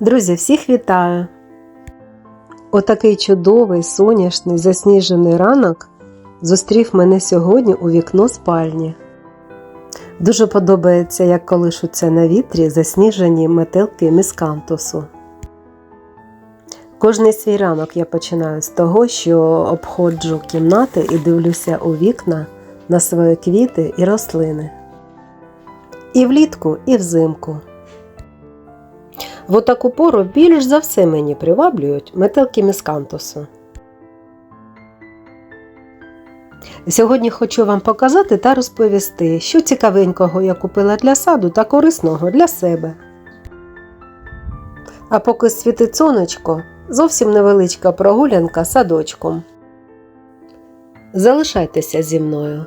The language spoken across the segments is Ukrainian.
Друзі, всіх вітаю! Отакий чудовий сонячний засніжений ранок зустрів мене сьогодні у вікно спальні. Дуже подобається, як колишуться на вітрі засніжені метелки міскантусу. Кожний свій ранок я починаю з того, що обходжу кімнати і дивлюся у вікна на свої квіти і рослини. І влітку, і взимку. В отаку пору більш за все мені приваблюють метелки міскантусу. Сьогодні хочу вам показати та розповісти, що цікавенького я купила для саду та корисного для себе. А поки світить сонечко, зовсім невеличка прогулянка садочком. Залишайтеся зі мною.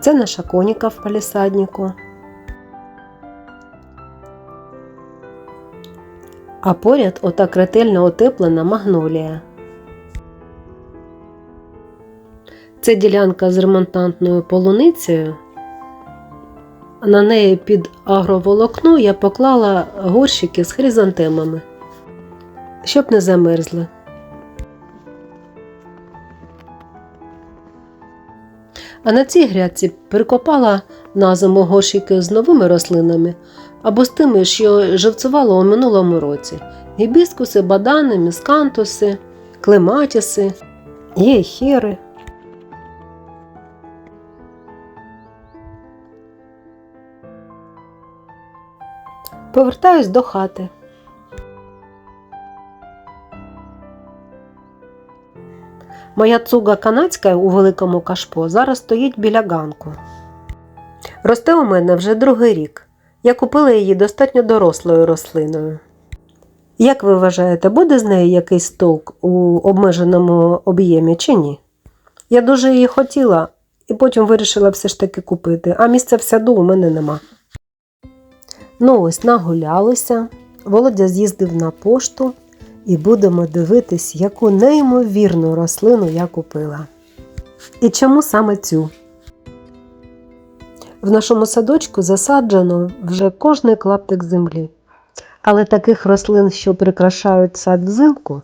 Це наша коніка в палісаднику. А поряд отак ретельно отеплена магнолія. Це ділянка з ремонтантною полуницею. На неї під агроволокно я поклала горщики з хризантемами, щоб не замерзли. А на цій грядці прикопала на зиму горщики з новими рослинами або з тими, що живцювало у минулому році: гібіскуси, бадани, міскантуси, клематіси, єхіри. Повертаюсь до хати. Моя цуга канадська у великому кашпо зараз стоїть біля ганку. Росте у мене вже другий рік. Я купила її достатньо дорослою рослиною. Як ви вважаєте, буде з неї якийсь толк у обмеженому об'ємі чи ні? Я дуже її хотіла і потім вирішила все ж таки купити, а місця в саду у мене нема. Ну ось нагулялися. Володя з'їздив на пошту і будемо дивитись, яку неймовірну рослину я купила. І чому саме цю? В нашому садочку засаджено вже кожний клаптик землі. Але таких рослин, що прикрашають сад взимку,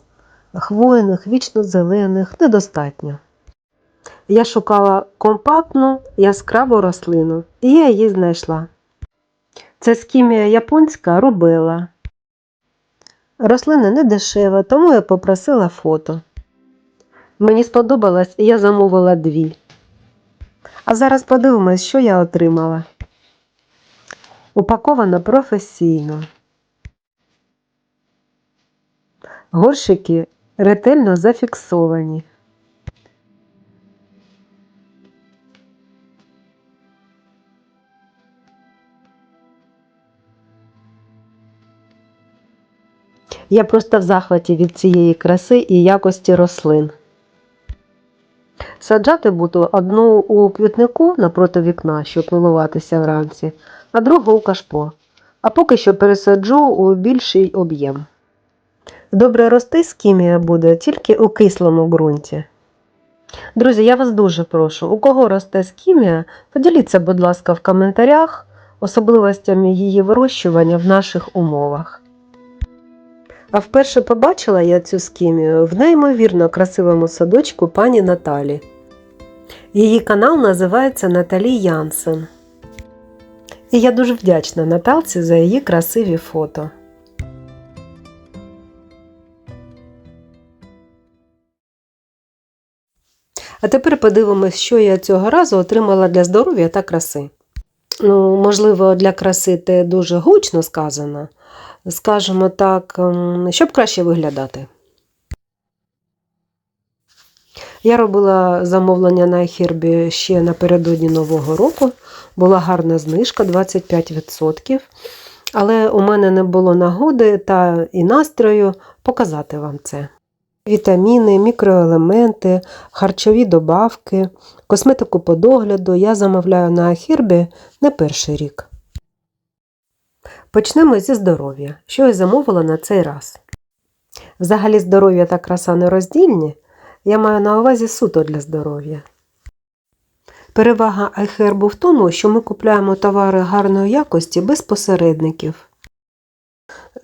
хвойних, вічно зелених, недостатньо. Я шукала компактну яскраву рослину, і я її знайшла. Це скімія японська рубела. Рослина не дешева, тому я попросила фото. Мені сподобалось, і я замовила дві. А зараз подивимось, що я отримала. Упаковано професійно. Горщики ретельно зафіксовані. Я просто в захваті від цієї краси і якості рослин. Саджати буду одну у квітнику напроти вікна, щоб милуватися вранці, а другу у кашпо. А поки що пересаджу у більший об'єм. Добре рости скімія буде тільки у кислому ґрунті. Друзі, я вас дуже прошу, у кого росте скімія, поділіться, будь ласка, в коментарях особливостями її вирощування в наших умовах. А вперше побачила я цю скімію в неймовірно красивому садочку пані Наталі. Її канал називається Наталі Янсен. І я дуже вдячна Наталці за її красиві фото. А тепер подивимось, що я цього разу отримала для здоров'я та краси. Ну, можливо, для краси це дуже гучно сказано, скажімо так, ем, щоб краще виглядати. Я робила замовлення на Хірбі ще напередодні Нового року. була гарна знижка 25%. Але у мене не було нагоди та і настрою показати вам це. Вітаміни, мікроелементи, харчові добавки, косметику по догляду я замовляю на Ахірбі не перший рік. Почнемо зі здоров'я, що я замовила на цей раз. Взагалі здоров'я та краса нероздільні, я маю на увазі суто для здоров'я. Перевага iHerb в тому, що ми купуємо товари гарної якості без посередників,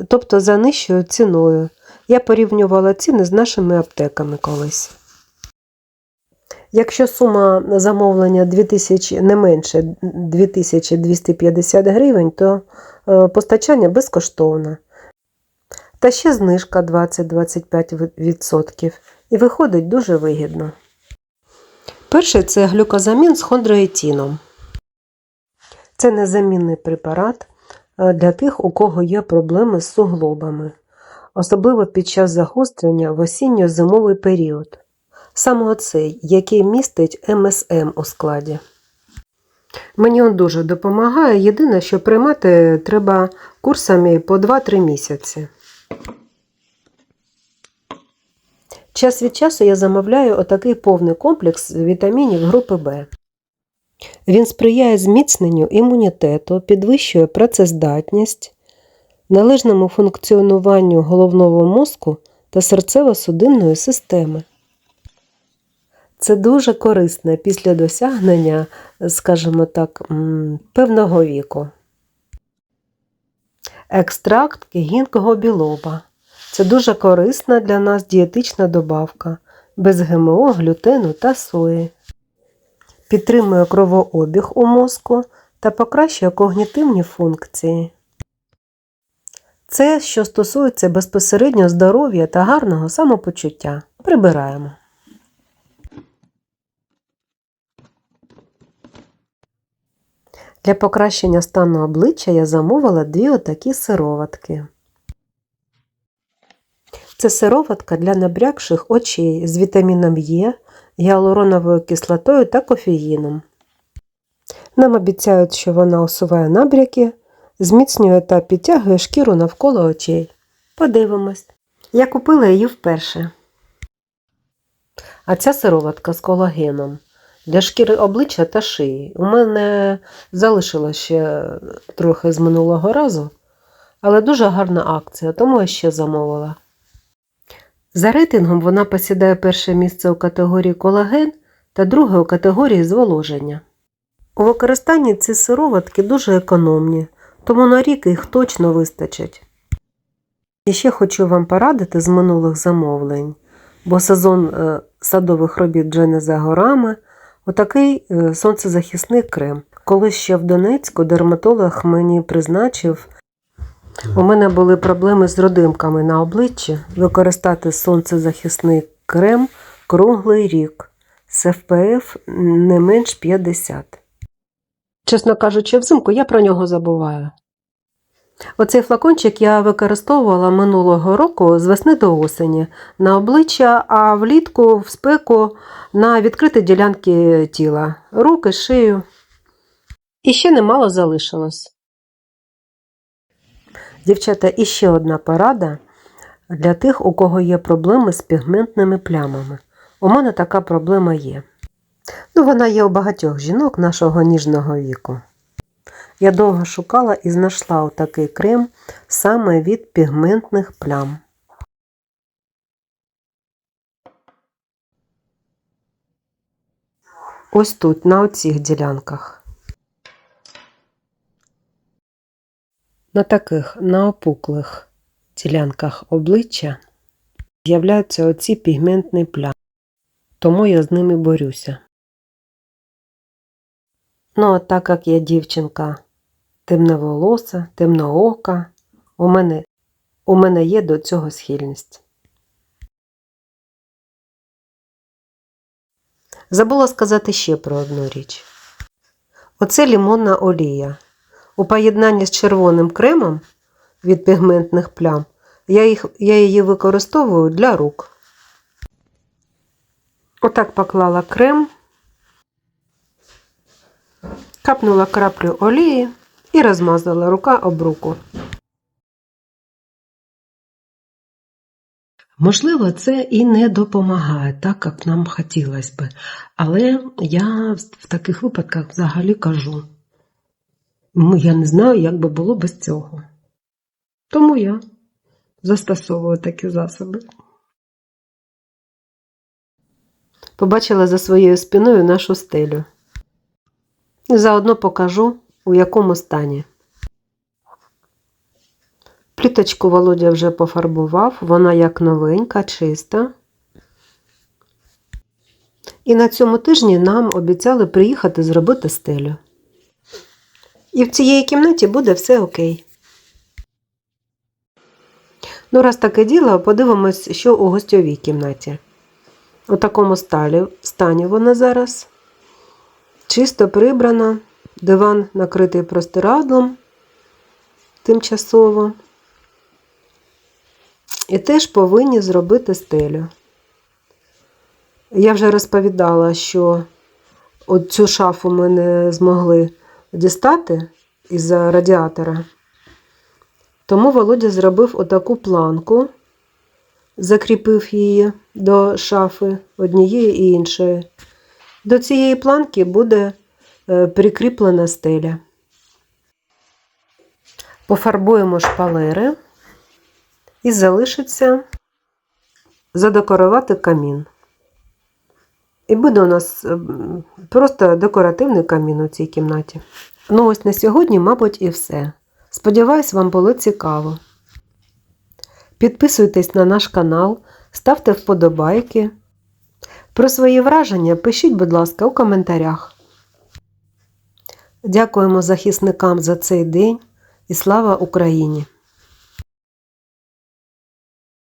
тобто за нижчою ціною. Я порівнювала ціни з нашими аптеками колись. Якщо сума замовлення 2000, не менше 2250 гривень, то е, постачання безкоштовне. Та ще знижка 20-25% і виходить дуже вигідно. Перший це глюкозамін з хондроїтіном. Це незамінний препарат е, для тих, у кого є проблеми з суглобами, особливо під час загострення в осінньо-зимовий період. Саме оцей, який містить МСМ у складі. Мені він дуже допомагає. Єдине, що приймати треба курсами по 2-3 місяці. Час від часу я замовляю отакий повний комплекс вітамінів групи Б. Він сприяє зміцненню імунітету, підвищує працездатність, належному функціонуванню головного мозку та серцево-судинної системи. Це дуже корисно після досягнення, скажімо так, певного віку. Екстракт гінкого білоба. Це дуже корисна для нас дієтична добавка, без ГМО, глютену та сої. Підтримує кровообіг у мозку та покращує когнітивні функції. Це, що стосується безпосередньо здоров'я та гарного самопочуття. Прибираємо. Для покращення стану обличчя я замовила дві отакі сироватки. Це сироватка для набрякших очей з вітаміном Е, гіалуроновою кислотою та кофеїном. Нам обіцяють, що вона усуває набряки, зміцнює та підтягує шкіру навколо очей. Подивимось. Я купила її вперше. А ця сироватка з колагеном для шкіри обличчя та шиї. У мене залишилось ще трохи з минулого разу, але дуже гарна акція, тому я ще замовила. За рейтингом вона посідає перше місце у категорії колаген та друге у категорії зволоження. У використанні ці сироватки дуже економні, тому на рік їх точно вистачить. І ще хочу вам порадити з минулих замовлень, бо сезон е, садових робіт вже не за горами. Отакий е, сонцезахисний крем. Коли ще в Донецьку дерматолог мені призначив у мене були проблеми з родимками на обличчі. Використати сонцезахисний крем круглий рік з FPF не менш 50. Чесно кажучи, взимку я про нього забуваю. Оцей флакончик я використовувала минулого року з весни до осені на обличчя, а влітку в спеку на відкриті ділянки тіла, руки, шию. І ще немало залишилось. Дівчата, іще одна порада для тих, у кого є проблеми з пігментними плямами. У мене така проблема є. Ну, вона є у багатьох жінок нашого ніжного віку. Я довго шукала і знайшла отакий крем саме від пігментних плям. Ось тут, на оцих ділянках. На таких наопуклих ділянках обличчя з'являються оці пігментні плями, тому я з ними борюся. Ну, а так як я дівчинка темноволоса, темноока, у мене, у мене є до цього схильність. Забула сказати ще про одну річ. Оце лімонна олія. У поєднанні з червоним кремом від пігментних плям я, їх, я її використовую для рук. Отак поклала крем капнула краплю олії і розмазала рука об руку. Можливо, це і не допомагає так, як нам хотілося би. Але я в таких випадках взагалі кажу: «Ну, я не знаю, як би було без цього. Тому я застосовую такі засоби. Побачила за своєю спиною нашу стелю. І заодно покажу, у якому стані. Пліточку Володя вже пофарбував, вона як новенька, чиста. І на цьому тижні нам обіцяли приїхати зробити стелю. І в цієї кімнаті буде все окей. Ну, раз таке діло, подивимось, що у гостьовій кімнаті. У такому стані вона зараз. Чисто прибрана, диван накритий простирадлом тимчасово. І теж повинні зробити стелю. Я вже розповідала, що от цю шафу ми не змогли дістати із-за радіатора. Тому Володя зробив отаку планку, закріпив її до шафи однієї і іншої. До цієї планки буде прикріплена стеля. Пофарбуємо шпалери і залишиться задекорувати камін. І буде у нас е, просто декоративний камін у цій кімнаті. Ну, ось на сьогодні, мабуть, і все. Сподіваюсь, вам було цікаво. Підписуйтесь на наш канал, ставте вподобайки. Про свої враження пишіть, будь ласка, у коментарях. Дякуємо захисникам за цей день і слава Україні!